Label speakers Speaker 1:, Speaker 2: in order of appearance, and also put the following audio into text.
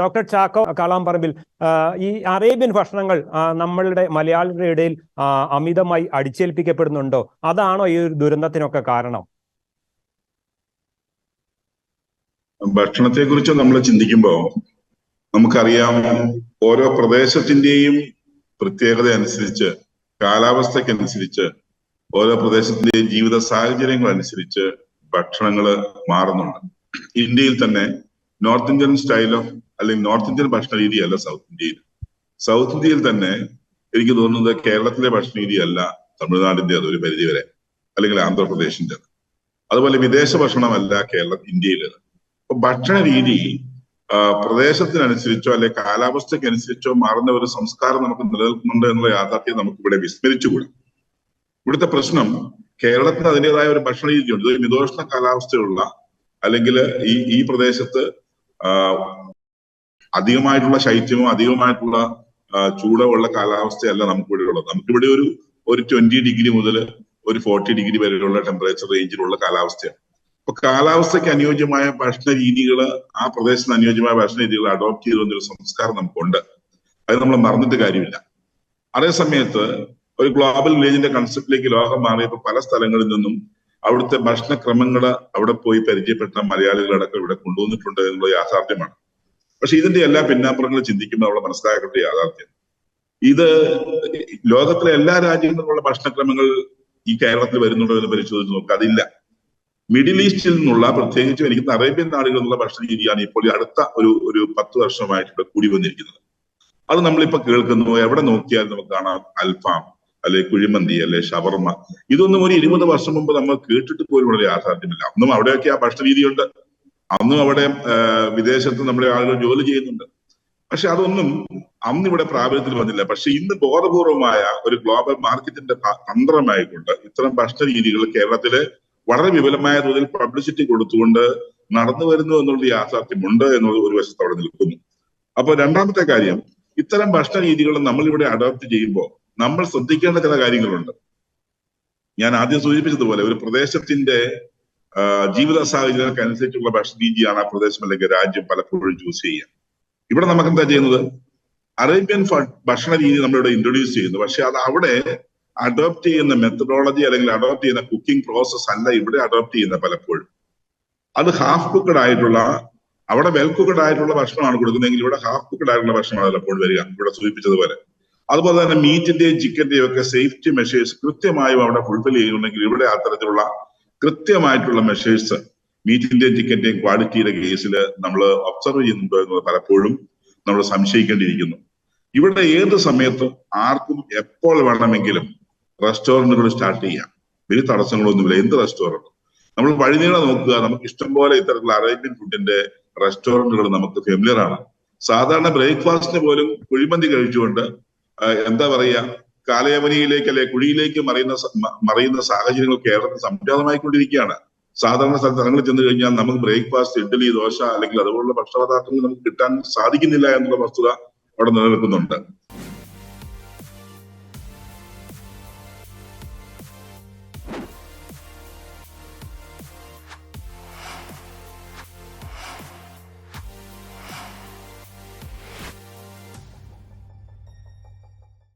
Speaker 1: Doctor Chacko Kalamparambil പറമ്പിൽ ഈ Arabian ഭക്ഷണങ്ങൾ നമ്മളുടെ മലയാളികളുടെ ഇടയിൽ അമിതമായി അടിച്ചേൽപ്പിക്കപ്പെടുന്നുണ്ടോ? അതാണോ ഈ ഒരു ദുരന്തത്തിനൊക്കെ കാരണം?
Speaker 2: ഭക്ഷണത്തെ കുറിച്ച് നമ്മൾ ചിന്തിക്കുമ്പോൾ നമുക്കറിയാം ഓരോ പ്രദേശത്തിന്റെയും പ്രത്യേകത അനുസരിച്ച് കാലാവസ്ഥക്കനുസരിച്ച് ഓരോ പ്രദേശത്തിന്റെയും ജീവിത സാഹചര്യങ്ങൾ അനുസരിച്ച് ഭക്ഷണങ്ങൾ മാറുന്നുണ്ട്. ഇന്ത്യയിൽ തന്നെ നോർത്ത് ഇന്ത്യൻ സ്റ്റൈൽ ഓഫ് അല്ലെങ്കിൽ നോർത്ത് ഇന്ത്യൻ ഭക്ഷണ രീതിയല്ല സൗത്ത് ഇന്ത്യയിൽ. സൗത്ത് ഇന്ത്യയിൽ തന്നെ എനിക്ക് തോന്നുന്നത് കേരളത്തിലെ ഭക്ഷണ രീതിയല്ല തമിഴ്നാടിന്റെ അതൊരു പരിധി വരെ അല്ലെങ്കിൽ ആന്ധ്രാപ്രദേശിന്റെ. അതുപോലെ വിദേശ ഭക്ഷണമല്ല കേരള ഇന്ത്യയിലേത്. അപ്പൊ ഭക്ഷണ രീതി പ്രദേശത്തിനനുസരിച്ചോ അല്ലെ കാലാവസ്ഥയ്ക്കനുസരിച്ചോ മാറുന്ന ഒരു സംസ്കാരം നമുക്ക് നിലനിൽക്കുന്നുണ്ട് എന്നുള്ള യാഥാർത്ഥ്യം നമുക്ക് ഇവിടെ വിസ്മരിച്ചുകൂടാ. ഇവിടുത്തെ പ്രശ്നം കേരളത്തിന് അതിന്റെതായ ഒരു ഭക്ഷണ രീതിയുണ്ട്. മിതോഷ്ണ കാലാവസ്ഥയുള്ള അല്ലെങ്കിൽ ഈ ഈ പ്രദേശത്ത് അധികമായിട്ടുള്ള ശൈത്യമോ അധികമായിട്ടുള്ള ചൂടോ ഉള്ള കാലാവസ്ഥയല്ല നമുക്കിവിടെ ഉള്ളത് നമുക്കിവിടെ ഒരു ഒരു ട്വന്റി ഡിഗ്രി മുതൽ ഒരു ഫോർട്ടി ഡിഗ്രി വരെയുള്ള ടെമ്പറേച്ചർ റേഞ്ചിലുള്ള കാലാവസ്ഥയാണ്. അപ്പൊ കാലാവസ്ഥയ്ക്ക് അനുയോജ്യമായ ഭക്ഷണ രീതികൾ ആ പ്രദേശത്തിന് അനുയോജ്യമായ ഭക്ഷണ രീതികൾ അഡോപ്റ്റ് ചെയ്തു വന്നൊരു സംസ്കാരം നമുക്കുണ്ട്. അത് നമ്മൾ മറന്നിട്ട് കാര്യമില്ല. അതേ സമയത്ത് ഒരു ഗ്ലോബൽ വില്ലേജിന്റെ കൺസെപ്റ്റിലേക്ക് ലോകം മാറിയപ്പോൾ പല സ്ഥലങ്ങളിൽ നിന്നും അവിടുത്തെ ഭക്ഷണക്രമങ്ങൾ അവിടെ പോയി പരിചയപ്പെട്ട മലയാളികളടക്കം ഇവിടെ കൊണ്ടുവന്നിട്ടുണ്ട് എന്നുള്ള യാഥാർത്ഥ്യമാണ്. പക്ഷെ ഇതിന്റെ എല്ലാ പിന്നാമ്പുറങ്ങൾ ചിന്തിക്കുമ്പോൾ അവിടെ മനസ്സിലാക്കേണ്ട യാഥാർത്ഥ്യം. ഇത് ലോകത്തിലെ എല്ലാ രാജ്യങ്ങളിലുള്ള ഭക്ഷണക്രമങ്ങൾ ഈ കേരളത്തിൽ വരുന്നുണ്ടോ എന്ന് പരിശോധിച്ച് നോക്കുക. അതില്ല. മിഡിൽ ഈസ്റ്റിൽ നിന്നുള്ള പ്രത്യേകിച്ചും എനിക്ക് അറേബ്യൻ നാടുകളിൽ നിന്നുള്ള ഭക്ഷണ രീതിയാണ് ഇപ്പോൾ അടുത്ത ഒരു ഒരു പത്ത് വർഷമായിട്ട് കൂടി വന്നിരിക്കുന്നത്. അത് നമ്മളിപ്പോ കേൾക്കുന്നു. എവിടെ നോക്കിയാലും നമുക്ക് കാണാം. അൽഫാം അല്ലെ കുഴിമന്തി അല്ലെ ഷവർമ. ഇതൊന്നും ഒരു ഇരുപത് വർഷം മുമ്പ് നമ്മൾ കേട്ടിട്ട് പോലും വളരെ യാഥാർത്ഥ്യമില്ല. ഒന്നും അവിടെയൊക്കെ ആ ഭക്ഷണ രീതിയുണ്ട്. അന്നും അവിടെ വിദേശത്ത് നമ്മുടെ ആളുകൾ ജോലി ചെയ്യുന്നുണ്ട്. പക്ഷെ അതൊന്നും അന്ന് ഇവിടെ പ്രാബല്യത്തിൽ വന്നില്ല. പക്ഷെ ഇന്ന് ബോധപൂർവമായ ഒരു ഗ്ലോബൽ മാർക്കറ്റിന്റെ തന്ത്രമായിക്കൊണ്ട് ഇത്തരം ഭക്ഷണ രീതികൾ കേരളത്തിൽ വളരെ വിപുലമായ തോതിൽ പബ്ലിസിറ്റി കൊടുത്തുകൊണ്ട് നടന്നു വരുന്നു എന്നുള്ള യാഥാർത്ഥ്യമുണ്ട് എന്നുള്ളത് ഒരു വശത്ത് അവിടെ നിൽക്കുന്നു. അപ്പൊ രണ്ടാമത്തെ കാര്യം ഇത്തരം ഭക്ഷണ രീതികൾ നമ്മൾ ഇവിടെ അഡോപ്റ്റ് ചെയ്യുമ്പോൾ നമ്മൾ ശ്രദ്ധിക്കേണ്ട ചില കാര്യങ്ങളുണ്ട്. ഞാൻ ആദ്യം സൂചിപ്പിച്ചതുപോലെ ഒരു പ്രദേശത്തിന്റെ ജീവിത സാഹചര്യങ്ങൾക്ക് അനുസരിച്ചുള്ള ഭക്ഷണ രീതിയാണ് ആ പ്രദേശം അല്ലെങ്കിൽ രാജ്യം പലപ്പോഴും ചൂസ് ചെയ്യുക. ഇവിടെ നമുക്ക് എന്താ ചെയ്യുന്നത്? അറേബ്യൻ ഭക്ഷണ രീതി നമ്മളിവിടെ ഇൻട്രൊഡ്യൂസ് ചെയ്യുന്നു. പക്ഷെ അത് അവിടെ അഡോപ്റ്റ് ചെയ്യുന്ന മെത്തഡോളജി അല്ലെങ്കിൽ അഡോപ്റ്റ് ചെയ്യുന്ന കുക്കിംഗ് പ്രോസസ് അല്ല ഇവിടെ അഡോപ്റ്റ് ചെയ്യുന്ന പലപ്പോഴും. അത് ഹാഫ് കുക്കഡ് ആയിട്ടുള്ള അവിടെ വെൽ കുക്കഡ് ആയിട്ടുള്ള ഭക്ഷണമാണ് കൊടുക്കുന്നതെങ്കിൽ ഇവിടെ ഹാഫ് കുക്കഡ് ആയിട്ടുള്ള ഭക്ഷണമാണ് പലപ്പോഴും വരിക. ഇവിടെ സൂചിപ്പിച്ചതുപോലെ. അതുപോലെ തന്നെ മീറ്റിന്റെയും ചിക്കന്റെയും ഒക്കെ സേഫ്റ്റി മെഷേഴ്സ് കൃത്യമായും അവിടെ ഫുൾഫിൽ ചെയ്യുന്നുണ്ടെങ്കിൽ ഇവിടെ അത്തരത്തിലുള്ള കൃത്യമായിട്ടുള്ള മെഷേഴ്സ് മീറ്റിന്റെയും ചിക്കന്റെയും ക്വാളിറ്റിയുടെ കേസിൽ നമ്മൾ ഒബ്സർവ് ചെയ്യുന്നുണ്ടോ എന്നത് പലപ്പോഴും നമ്മൾ സംശയിക്കേണ്ടിയിരിക്കുന്നു. ഇവിടെ ഏത് സമയത്തും ആർക്കും എപ്പോൾ വേണമെങ്കിലും റെസ്റ്റോറന്റുകൾ സ്റ്റാർട്ട് ചെയ്യാം. വലിയ തടസ്സങ്ങളൊന്നുമില്ല. എന്ത് റെസ്റ്റോറന്റ് നമ്മൾ വഴിനീളെ നോക്കുക. നമുക്ക് ഇഷ്ടംപോലെ ഇത്തരത്തിലുള്ള അറേബ്യൻ ഫുഡിന്റെ റെസ്റ്റോറന്റുകൾ നമുക്ക് ഫെമിലിയർ ആണ്. സാധാരണ ബ്രേക്ക്ഫാസ്റ്റിന് പോലും കുഴിമന്തി കഴിച്ചുകൊണ്ട് എന്താ പറയാ കാലയവനിയിലേക്ക് അല്ലെ കുഴിയിലേക്ക് മറിയുന്ന മറിയുന്ന സാഹചര്യങ്ങൾ കേരളത്തിൽ സംജാതമായിക്കൊണ്ടിരിക്കുകയാണ്. സാധാരണ സ്ഥലങ്ങളിൽ ചെന്ന് കഴിഞ്ഞാൽ നമുക്ക് ബ്രേക്ക്ഫാസ്റ്റ് ഇഡ്ഡലി ദോശ അല്ലെങ്കിൽ അതുപോലുള്ള ഭക്ഷണപദാർത്ഥങ്ങൾ നമുക്ക് കിട്ടാൻ സാധിക്കുന്നില്ല എന്നുള്ള വസ്തുത അവിടെ നിലനിൽക്കുന്നുണ്ട്.